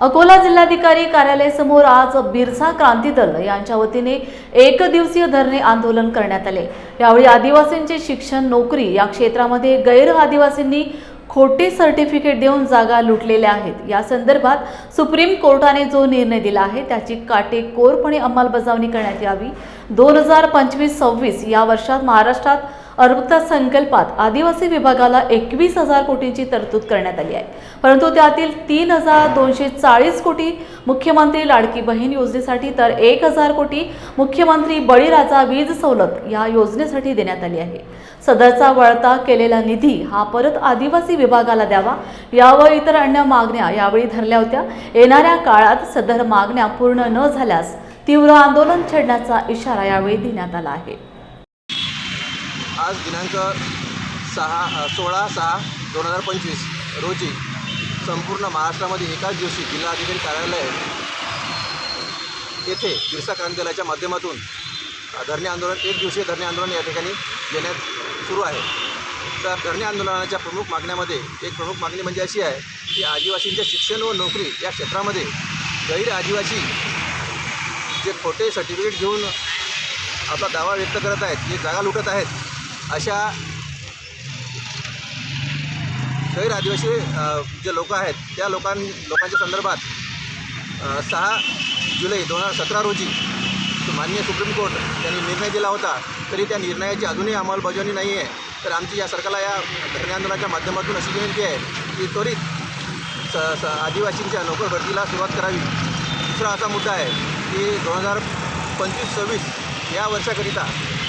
अकोला जिल्हाधिकारी कार्यालयासमोर आज बिरसा क्रांती दल यांच्या वतीने एक दिवसीय धरणे आंदोलन करण्यात आले. यावेळी आदिवासींचे शिक्षण नोकरी या क्षेत्रामध्ये गैर आदिवासींनी खोटे सर्टिफिकेट देऊन जागा लुटलेल्या आहेत. या संदर्भात सुप्रीम कोर्टाने जो निर्णय दिला आहे त्याची काटेकोरपणे अंमलबजावणी करण्यात यावी. दोन हजार पंचवीस सव्वीस या वर्षात महाराष्ट्रात अर्थसंकल्पात आदिवासी विभागाला एकवीस हजार कोटींची तरतूद करण्यात आली आहे. परंतु त्यातील तीन हजार दोनशे चाळीस कोटी मुख्यमंत्री लाडकी बहीण योजनेसाठी तर एक हजार कोटी मुख्यमंत्री बळीराजा वीज सवलत या योजनेसाठी देण्यात आली आहे. सदरचा वळता केलेला निधी हा परत आदिवासी विभागाला द्यावा यावर इतर अन्य मागण्या यावेळी धरल्या होत्या. येणाऱ्या काळात सदर मागण्या पूर्ण न झाल्यास तीव्र आंदोलन छेडण्याचा इशारा यावेळी देण्यात आला आहे. आज दिनांक सहा सोळा सहा दोन हजार पंचवीस रोजी संपूर्ण महाराष्ट्रामध्ये एकाच दिवशी जिल्हाधिकारी कार्यालय येथे बिरसा क्रांती दलाच्या माध्यमातून धरणे आंदोलन एक दिवसीय धरणे आंदोलन या ठिकाणी घेण्यात सुरू आहे. तर धरणे आंदोलनाच्या प्रमुख मागण्यामध्ये एक प्रमुख मागणी म्हणजे अशी आहे की आदिवासींच्या शिक्षण व नोकरी या क्षेत्रामध्ये गैर आदिवासी जे खोटे सर्टिफिकेट घेऊन आपला दावा व्यक्त करत आहेत जे जागा लुटत आहेत अशा गैर आदिवासी जे लोक आहेत त्या लोकां लोकांच्या संदर्भात सहा जुलै दोन हजार सतरा रोजी माननीय सुप्रीम कोर्ट यांनी निर्णय दिला होता तरी त्या निर्णयाची अजूनही अंमलबजावणी नाही आहे. तर आमची या सरकारला या धरणे आंदोलनाच्या माध्यमातून अशी विनंती आहे की त्वरित स स आदिवासींच्या नोकर भरतीला सुरुवात करावी. दुसरा असा मुद्दा आहे की दोन हजार पंचवीस सव्वीस या वर्षाकरिता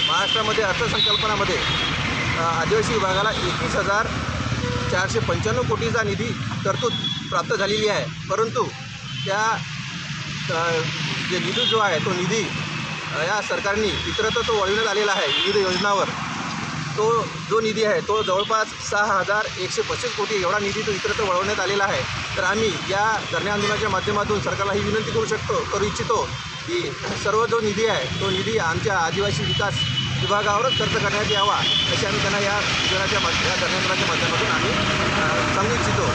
महाराष्ट्रामध्ये अर्थसंकल्पनामध्ये आदिवासी विभागाला एकवीस हजार चारशे पंच्याण्णव कोटीचा निधी तरतूद प्राप्त झालेली आहे. परंतु त्या जे निधी जो आहे तो निधी या सरकारने इतरत्र तो वळविण्यात आलेला आहे. विविध योजनावर तो जो निधी आहे तो जवळपास सहा हजार एकशे पस्तीस कोटी एवढा निधी तो इतरत्र वळवण्यात आलेला आहे. तर आम्ही या धरणे आंदोलनाच्या माध्यमातून सरकारला ही विनंती करू शकतो करू इच्छितो की सर्व जो निधी आहे तो निधी आमच्या आदिवासी विकास विभागावरच खर्च करण्यात यावा अशी आम्ही त्यांना या आंदोलनाच्या माध्य या धरणे आंदोलनाच्या माध्यमातून आम्ही सांगू इच्छितो.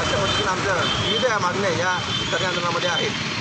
अशा पद्धतीनं आमच्या विविध या मागण्या या धरणे आंदोलनामध्ये आहेत.